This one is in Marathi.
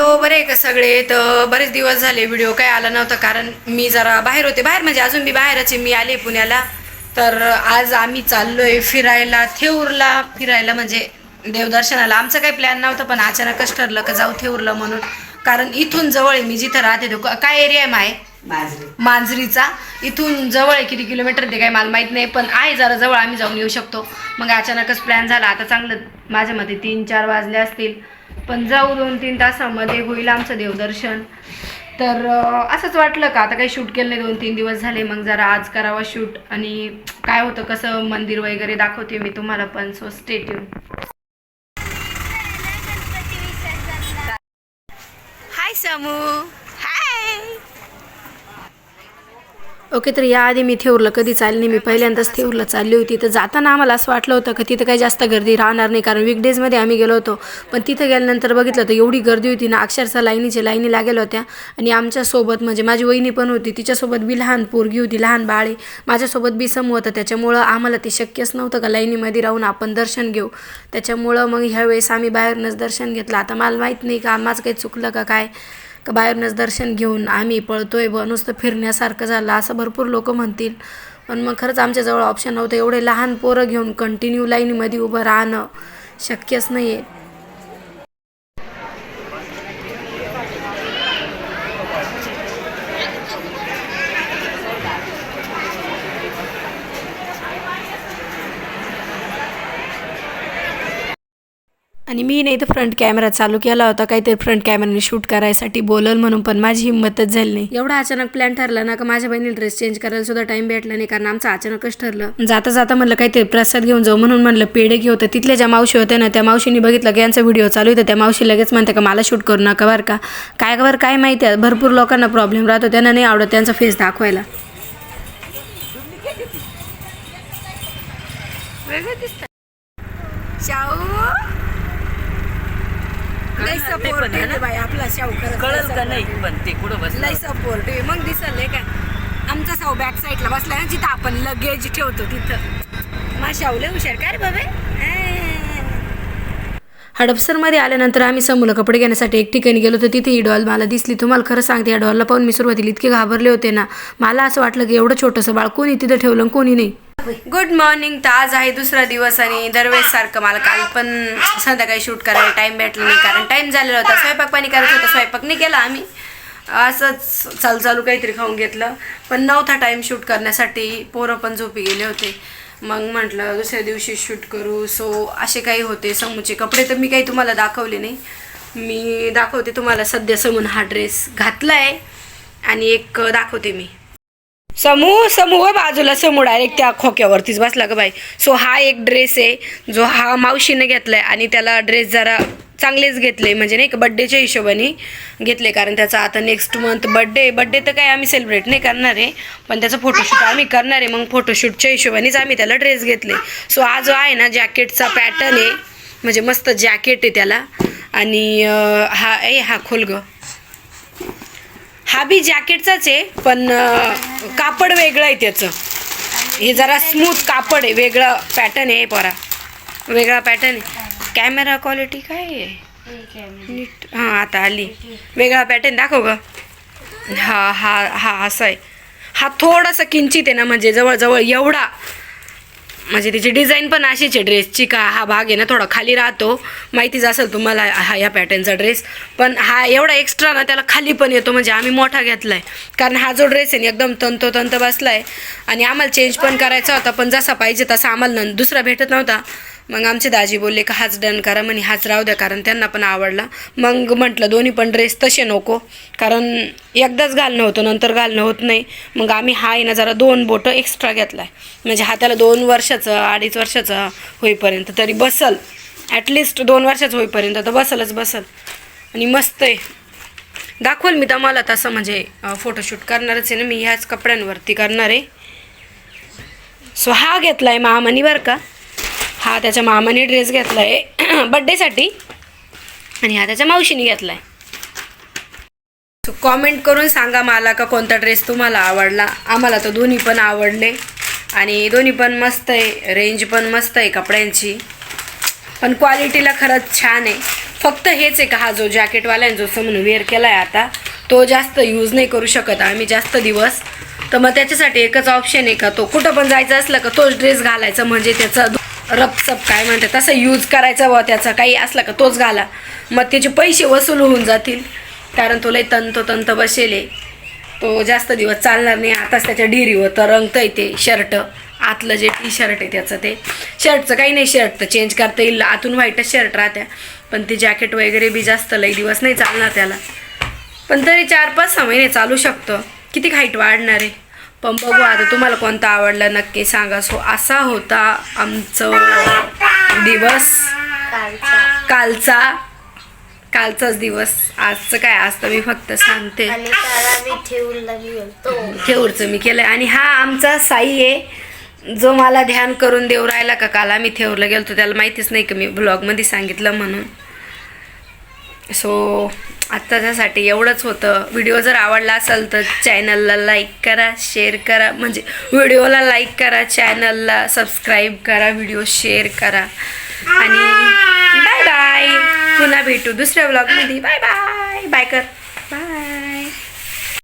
हॅलो बरे आहे का सगळे? तर बरेच दिवस झाले व्हिडिओ काय आला नव्हता कारण मी जरा बाहेर होते. बाहेर म्हणजे अजून मी बाहेरच आहे मी आले पुण्याला. तर आज आम्ही चाललोय फिरायला थेऊरला. फिरायला म्हणजे देवदर्शनाला. आमचं काही प्लॅन नव्हतं पण अचानकच ठरलं का जाऊ थेऊरला म्हणून. कारण इथून जवळ आहे मी जिथं राहते तो काय एरिया आहे माय? मांजरीचा. इथून जवळ आहे किती किलोमीटर ते काही मला माहीत नाही पण आहे जरा जवळ आम्ही जाऊन येऊ शकतो. मग अचानकच प्लॅन झाला. आता चांगलं माझ्या मते तीन चार वाजले असतील. पण जाऊ दोन तीन तासामध्ये होईल आमचं देवदर्शन. तर असंच वाटलं का? आता काही शूट केलं नाही दोन तीन दिवस झाले मग जरा आज करावा शूट. आणि काय होतं कसं मंदिर वगैरे दाखवते मी तुम्हाला पण सो स्टेट येऊन हाय समू हाय ओके तर याआधी मी थेऊरला कधी चालली नाही मी पहिल्यांदाच थेऊरला चालली होती. तर जाताना आम्हाला असं वाटलं होतं की तिथं काही जास्त गर्दी राहणार नाही कारण विकडेजमध्ये आम्ही गेलो होतो. पण तिथं गेल्यानंतर बघितलं तर एवढी गर्दी होती ना अक्षरशः लाईनीच्या लाईनी लागेल होत्या. आणि आमच्यासोबत म्हणजे माझी वहिनी पण होती तिच्यासोबत बी लहान पोरगी होती लहान बाळे. माझ्यासोबत बी समूह होतं त्याच्यामुळं आम्हाला ते शक्यच नव्हतं का लाईनीमध्ये राहून आपण दर्शन घेऊ. त्याच्यामुळं मग ह्यावेळेस आम्ही बाहेरूनच दर्शन घेतलं. आता मला माहीत नाही का माझं काही चुकलं का काय. का बाहेरूनच दर्शन घेऊन आम्ही पळतोय ब नुसतं फिरण्यासारखं झालं असं भरपूर लोक म्हणतील. पण मग खरंच आमच्याजवळ ऑप्शन नव्हतं. एवढे लहान पोरं घेऊन कंटिन्यू लाईनीमध्ये उभं राहणं शक्यच नाही आहे आणि मी नाही तर फ्रंट कॅमेरा चालू केला होता. काहीतरी फ्रंट कॅमेराने शूट करायसाठी बोलल म्हणून पण माझी हिंमतच झाली नाही. एवढा अचानक प्लॅन ठरला ना का माझ्या बहिणीला ड्रेस चेंज करायला सुद्धा टाइम भेटला नाही कारण आमचं अचानकच ठरलं. जाता जाता म्हणलं काहीतरी प्रसाद घेऊन जाऊ म्हणून म्हणलं पेढे घेऊ तर तिथल्या ज्या मावशी होत्या ना त्या मावशीने बघितलं की यांचा व्हिडिओ चालू होता. त्या मावशी लगेच म्हणते का मला शूट करू नका बरं का. काय बरं काय माहिती आहे. भरपूर लोकांना प्रॉब्लेम राहतो. त्यांना नाही आवडत त्यांचा फेस दाखवायला. लय support आहे बाई, आपला शाहू खरंच लय कळल का नाही. पण ते कुठं बसलं? लय सपोर्ट आहे. मग दिसल का? आमचा साऊ बॅक साईडला बसलाय ना जिथं आपण लगेज ठेवतो तिथं. मा शाहू लय हुशार. काय रे बाबे? हडपसरमध्ये आल्यानंतर आम्ही समूला कपडे घेण्यासाठी एक ठिकाणी गेलो तर तिथे ही डॉल मला दिसली. तुम्हाला खरं सांगते या डॉलला पाहून मी सुरुवातीला इतके घाबरले होते ना. मला असं वाटलं की एवढं छोटंसं बाळ कोणी तिथं ठेवलं आणि कोणी नाही. गुड मॉर्निंग तर आज आहे दुसरा दिवस आणि दरवेळेस सारखं मला काल पण संध्याकाळी शूट करायला टाइम भेटला नाही कारण टाइम झालेला होता. स्वयंपाक पाणी करायचं होतं स्वयंपाक नाही केला आम्ही. असंच चालू चालू काहीतरी खाऊन घेतलं. पण नव्हता टाईम शूट करण्यासाठी पोरं पण झोपी गेले होते. मग म्हटलं दुसऱ्या दिवशी शूट करू. सो असे काही होते. समूचे कपडे तर मी काही तुम्हाला दाखवले नाही. मी दाखवते तुम्हाला सध्या समून हा ड्रेस घातला आहे आणि एक दाखवते मी. समूह समूह बाजूला समूह डायरेक्ट त्या खोक्यावरतीच बसला ग बाई. सो हा एक ड्रेस आहे जो हा मावशीने घेतलाय आणि त्याला ड्रेस जरा चांगलेच घेतले म्हणजे नाही का बड्डेच्या हिशोबाने घेतले कारण त्याचा आता नेक्स्ट मंथ बड्डे बड्डे तर काय आम्ही सेलिब्रेट नाही करणार आहे. पण त्याचा फोटोशूट आम्ही करणार आहे. मग फोटोशूटच्या हिशोबानेच आम्ही त्याला ड्रेस घेतले सो हा जो आहे ना जॅकेटचा पॅटर्न आहे. म्हणजे मस्त जॅकेट आहे त्याला. आणि हा ए हा खोल ग. हा बी जॅकेटचाच आहे पण कापड वेगळं आहे त्याचं. हे जरा स्मूथ कापड आहे वेगळं पॅटर्न आहे परा. वेगळा पॅटर्न आहे. कॅमेरा क्वालिटी काय आहे? नीट हां आता आली. वेगळा पॅटर्न दाखव ग. हा हा हा असा आहे. हा थोडासा किंचित आहे ना म्हणजे जवळजवळ एवढा म्हणजे त्याची डिझाईन पण अशीच आहे ड्रेसची का हा भाग आहे ना थोडा खाली राहतो. माहितीच असेल तुम्हाला हा या पॅटर्नचा ड्रेस पण हा एवढा एक्स्ट्रा ना त्याला खाली पण येतो म्हणजे आम्ही मोठा घेतला आहे कारण हा जो ड्रेस आहे ना एकदम तंतोतंत बसला आहे आणि आम्हाला चेंज पण करायचा होता पण जसा पाहिजे तसा आम्हाला न- दुसरा भेटत नव्हता. मग आमचे दाजी बोलले का हाच डन करा म्हणे हाच राहू द्या कारण त्यांना पण आवडला. मग म्हटलं दोन्ही पण ड्रेस तसे नको कारण एकदाच घालणं होतं नंतर घालणं होत नाही. मग आम्ही हा आहे ना जरा दोन बोटं एक्स्ट्रा घेतला आहे म्हणजे हाताला दोन वर्षाचं अडीच वर्षाचं होईपर्यंत तरी बसल. ॲटलिस्ट दोन वर्षाचं होईपर्यंत तर बसलच बसल. आणि मस्त आहे. दाखवल मी तुम्हाला तसं म्हणजे फोटोशूट करणारच आहे ना मी ह्याच कपड्यांवरती करणार आहे. सो हा घेतला आहे मामानी बरं का? हा त्याच्या मामाने ड्रेस घेतला आहे बड्डेसाठी आणि हा त्याच्या मावशीने घेतला आहे सो कॉमेंट करून सांगा मला का कोणता ड्रेस तुम्हाला आवडला. आम्हाला तर दोन्ही पण आवडले. आणि दोन्ही पण मस्त आहे. रेंज पण मस्त आहे कपड्यांची. पण क्वालिटीला खरंच छान आहे. फक्त हेच आहे का हा जो जॅकेटवाल्याने जो समोर वेअर केला आहे आता तो जास्त यूज नाही करू शकत आम्ही जास्त दिवस. तर मग त्याच्यासाठी एकच ऑप्शन आहे का तो कुठं पण जायचं असलं का तोच ड्रेस घालायचा. म्हणजे त्याचा रपचप काय म्हणते तसं यूज करायचा व त्याचा. काही असला का तोच घाला. मग त्याचे पैसे वसूल होऊन जातील. कारण तो लय तंत बसेले तो जास्त दिवस चालणार नाही. आताच त्याच्या डिरीवर तर रंगतंय ते शर्ट आतलं जे टी शर्ट आहे त्याचं ते. शर्टचं काही नाही शर्ट तर चेंज करता येईल. आतून व्हाईटच शर्ट राहत्या. पण ते जॅकेट वगैरे बी जास्त लई दिवस नाही चालणार त्याला. पण तरी चार पाच सहा महिने चालू शकतं. किती हाईट वाढणार आहे? पण बघू आता तुम्हाला कोणता आवडला नक्की सांगा. सो असा होता आमचं दिवस. कालचा. कालचाच दिवस. आजचं काय? आज तर मी फक्त सांगते. थेऊरचं मी केलंय. आणि हा आमचा साई आहे. जो मला ध्यान करून देऊ राहिला का? काल आम्ही थेऊरला गेलतो. त्याला माहितीच नाही का मी ब्लॉगमध्ये सांगितलं म्हणून. सो आत्ताच्यासाठी एवढंच होतं. व्हिडिओ जर आवडला असेल तर चॅनलला लाईक करा शेअर करा. म्हणजे व्हिडिओला लाईक करा चॅनलला सबस्क्राईब करा व्हिडिओ शेअर करा. आणि बाय बाय पुन्हा भेटू दुसऱ्या ब्लॉगमध्ये बाय बाय बाय कर.